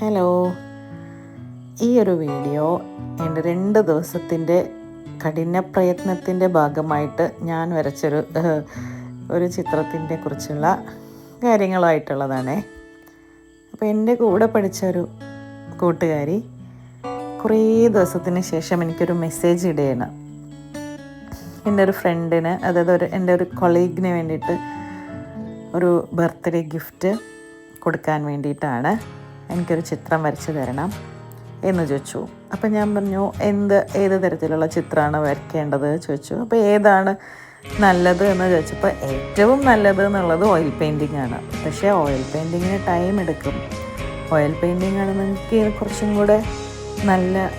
Hello. ഈ ഒരു video എന്റെ രണ്ട് ദിവസത്തിന്റെ കഠിന പ്രയത്നത്തിന്റെ ഭാഗമായിട്ട് ഞാൻ വരച്ചൊരു ഒരു ചിത്രത്തിന്റെ കുറിച്ചുള്ള കാര്യങ്ങളായിട്ടുള്ളതാണേ. അപ്പോൾ എന്റെ കൂടെ പഠിച്ച ഒരു കൂട്ടുകാരി കുറേ ദിവസത്തിന് ശേഷം എനിക്കൊരു മെസ്സേജ് ഇടുകയാണ്. എന്റെ ഒരു ഫ്രണ്ടിന് അതായത് ഒരു എന്റെ ഒരു കൊളീഗിന് വേണ്ടിയിട്ട് ഒരു ബർത്ത്ഡേ ഗിഫ്റ്റ് കൊടുക്കാൻ വേണ്ടിയിട്ടാണ്. എനിക്കൊരു ചിത്രം വരച്ച് തരണം എന്ന് ചോദിച്ചു. അപ്പം ഞാൻ പറഞ്ഞു എന്ത് ഏത് തരത്തിലുള്ള ചിത്രമാണ് വരയ്ക്കേണ്ടത് ചോദിച്ചു. അപ്പോൾ ഏതാണ് നല്ലത് എന്ന് ചോദിച്ചപ്പോൾ ഏറ്റവും നല്ലത് എന്നുള്ളത് ഓയിൽ പെയിന്റിംഗ് ആണ്. പക്ഷേ ഓയിൽ പെയിന്റിങ്ങിന് ടൈം എടുക്കും. ഓയിൽ പെയിന്റിംഗ് ആണ് നിങ്ങൾക്ക് കുറച്ചും കൂടെ നല്ല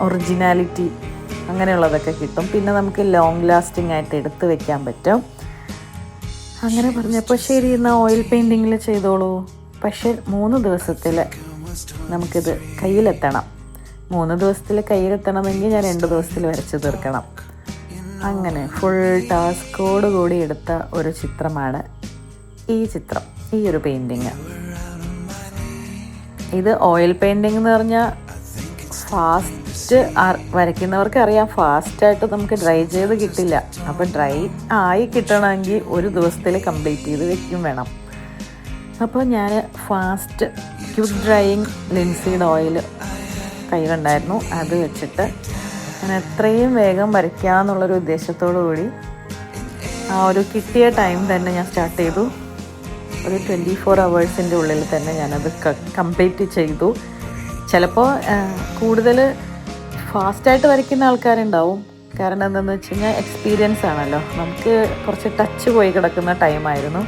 ഒറിജിനാലിറ്റി അങ്ങനെയുള്ളതൊക്കെ കിട്ടും. പിന്നെ നമുക്ക് ലോങ് ലാസ്റ്റിംഗ് ആയിട്ട് എടുത്തു വെക്കാൻ പറ്റും. അങ്ങനെ പറഞ്ഞപ്പോൾ ശരി എന്നാൽ ഓയിൽ പെയിന്റിങ്ങിൽ ചെയ്തോളൂ. പക്ഷേ മൂന്ന് ദിവസത്തിൽ നമുക്കിത് കയ്യിലെത്തണം. മൂന്ന് ദിവസത്തിൽ കയ്യിലെത്തണമെങ്കിൽ ഞാൻ രണ്ട് ദിവസത്തിൽ വരച്ച് തീർക്കണം. അങ്ങനെ ഫുൾ ടാസ്കോട് കൂടി എടുത്ത ഒരു ചിത്രമാണ് ഈ ചിത്രം ഈ ഒരു പെയിന്റിങ് ഇത് ഓയിൽ പെയിന്റിങ് എന്ന് പറഞ്ഞാൽ ഫാസ്റ്റ് വരയ്ക്കുന്നവർക്ക് അറിയാം ഫാസ്റ്റായിട്ട് നമുക്ക് ഡ്രൈ ചെയ്ത് കിട്ടില്ല. അപ്പോൾ ഡ്രൈ ആയി കിട്ടണമെങ്കിൽ ഒരു ദിവസത്തിൽ കംപ്ലീറ്റ് ചെയ്ത് വെക്കും വേണം. അപ്പോൾ ഞാൻ fast quick drying linseed oil കയ്യിലുണ്ടായിരുന്നു. അത് വെച്ചിട്ട് ഞാൻ എത്രയും വേഗം വരയ്ക്കാമെന്നുള്ളൊരു ഉദ്ദേശത്തോടു കൂടി ആ ഒരു കിട്ടിയ ടൈം തന്നെ ഞാൻ സ്റ്റാർട്ട് ചെയ്തു. ഒരു ട്വന്റി ഫോർ അവേഴ്സിന്റെ ഉള്ളിൽ തന്നെ ഞാനത് കംപ്ലീറ്റ് ചെയ്തു. ചിലപ്പോൾ കൂടുതൽ ഫാസ്റ്റായിട്ട് വരയ്ക്കുന്ന ആൾക്കാരുണ്ടാവും. കാരണം എന്താണെന്ന് വെച്ച് കഴിഞ്ഞാൽ എക്സ്പീരിയൻസ് ആണല്ലോ നമുക്ക് കുറച്ച് ടച്ച് പോയി കിടക്കുന്ന ടൈമായിരുന്നു.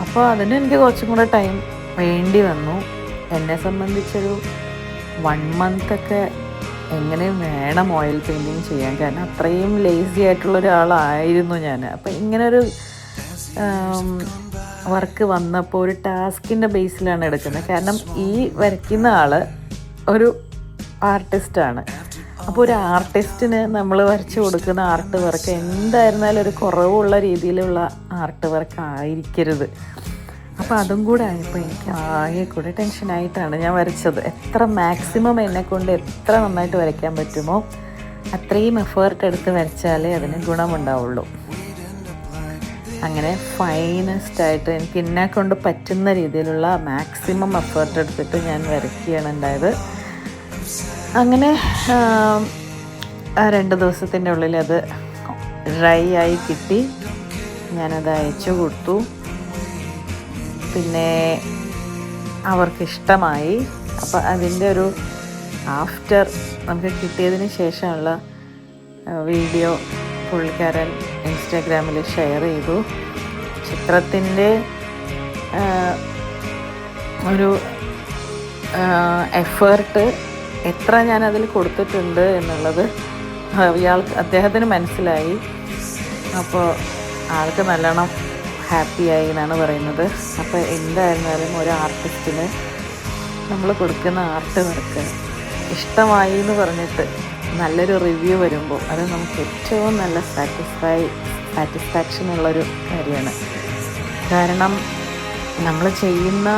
അപ്പോൾ അതിന് എനിക്ക് കുറച്ചും കൂടെ ടൈം വേണ്ടി വന്നു. എന്നെ സംബന്ധിച്ചൊരു വൺ മന്തൊക്കെ എങ്ങനെയും വേണം ഓയിൽ പെയിന്റിങ് ചെയ്യാൻ? കാരണം അത്രയും ലേസി ആയിട്ടുള്ള ഒരാളായിരുന്നു ഞാൻ അപ്പോൾ ഇങ്ങനൊരു വർക്ക് വന്നപ്പോൾ ഒരു ടാസ്കിന്റെ ബേസിലാണ് എടുക്കുന്നത്. കാരണം ഈ വരയ്ക്കുന്ന ആൾ ഒരു ആർട്ടിസ്റ്റാണ് അപ്പോൾ ഒരു ആർട്ടിസ്റ്റിന് നമ്മൾ വരച്ചു കൊടുക്കുന്ന ആർട്ട് വർക്ക് എന്തായിരുന്നാലും ഒരു കുറവുള്ള രീതിയിലുള്ള ആർട്ട് വർക്ക് ആയിരിക്കരുത്. അപ്പോൾ അതും കൂടെ ആയപ്പോൾ എനിക്ക് ആകെ കൂടെ ടെൻഷനായിട്ടാണ് ഞാൻ വരച്ചത്. എത്ര മാക്സിമം എന്നെ കൊണ്ട് എത്ര നന്നായിട്ട് വരയ്ക്കാൻ പറ്റുമോ അത്രയും എഫേർട്ട് എടുത്ത് വരച്ചാലേ അതിന് ഗുണമുണ്ടാവുള്ളൂ. അങ്ങനെ ഫൈനസ്റ്റ് ആയിട്ട് എനിക്ക് എന്നെ കൊണ്ട് പറ്റുന്ന രീതിയിലുള്ള മാക്സിമം എഫേർട്ട് എടുത്തിട്ട് ഞാൻ വരയ്ക്കുകയാണ് ഉണ്ടായത്. അങ്ങനെ രണ്ട് ദിവസത്തിന്റെ ഉള്ളിൽ അത് ഡ്രൈ ആയി കിട്ടി. ഞാനത് അയച്ചു കൊടുത്തു. പിന്നെ അവർക്കിഷ്ടമായി. അപ്പോൾ അതിന്റെ ഒരു ആഫ്റ്റർ നമുക്ക് കിട്ടിയതിന് ശേഷമുള്ള വീഡിയോ പുള്ളിക്കാരൻ ഇൻസ്റ്റാഗ്രാമിൽ ഷെയർ ചെയ്തു. ചിത്രത്തിന്റെ ഒരു എഫേർട്ട് എത്ര ഞാൻ അതിൽ കൊടുത്തിട്ടുണ്ട് എന്നുള്ളത് ഇയാൾക്ക് അദ്ദേഹത്തിന് മനസ്സിലായി. അപ്പോൾ ആൾക്ക് നല്ലോണം ഹാപ്പിയായി എന്നാണ് പറയുന്നത്. അപ്പോൾ എന്തായിരുന്നാലും ഒരു ആർട്ടിസ്റ്റിന് നമ്മൾ കൊടുക്കുന്ന ആർട്ട് വർക്ക് ഇഷ്ടമായി എന്ന് പറഞ്ഞിട്ട് നല്ലൊരു റിവ്യൂ വരുമ്പോൾ അത് നമുക്ക് ഏറ്റവും നല്ല സാറ്റിസ്ഫൈ സാറ്റിസ്ഫാക്ഷൻ ഉള്ളൊരു കാര്യമാണ്. കാരണം നമ്മൾ ചെയ്യുന്ന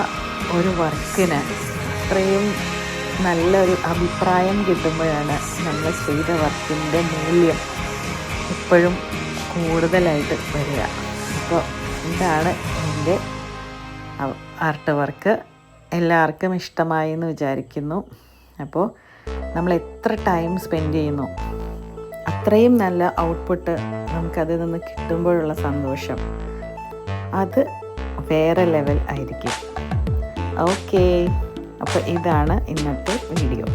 ഒരു വർക്കിന് അത്രയും നല്ലൊരു അഭിപ്രായം കിട്ടുമ്പോഴാണ് നമ്മൾ ചെയ്ത വർക്കിന്റെ മൂല്യം ഇപ്പോഴും കൂടുതലായിട്ട് വരിക. അപ്പോൾ ഇതാണ് എന്റെ ആർട്ട് വർക്ക്. എല്ലാവർക്കും ഇഷ്ടമായി എന്ന് വിചാരിക്കുന്നു. അപ്പോൾ നമ്മൾ എത്ര ടൈം സ്പെൻഡ് ചെയ്യുന്നു അത്രയും നല്ല ഔട്ട്പുട്ട് നമുക്കതിൽ നിന്ന് കിട്ടുമ്പോഴുള്ള സന്തോഷം. അത് വേറെ ലെവൽ ആയിരിക്കും. ഓക്കേ. അപ്പോൾ ഇതാണ് ഇന്നത്തെ വീഡിയോ.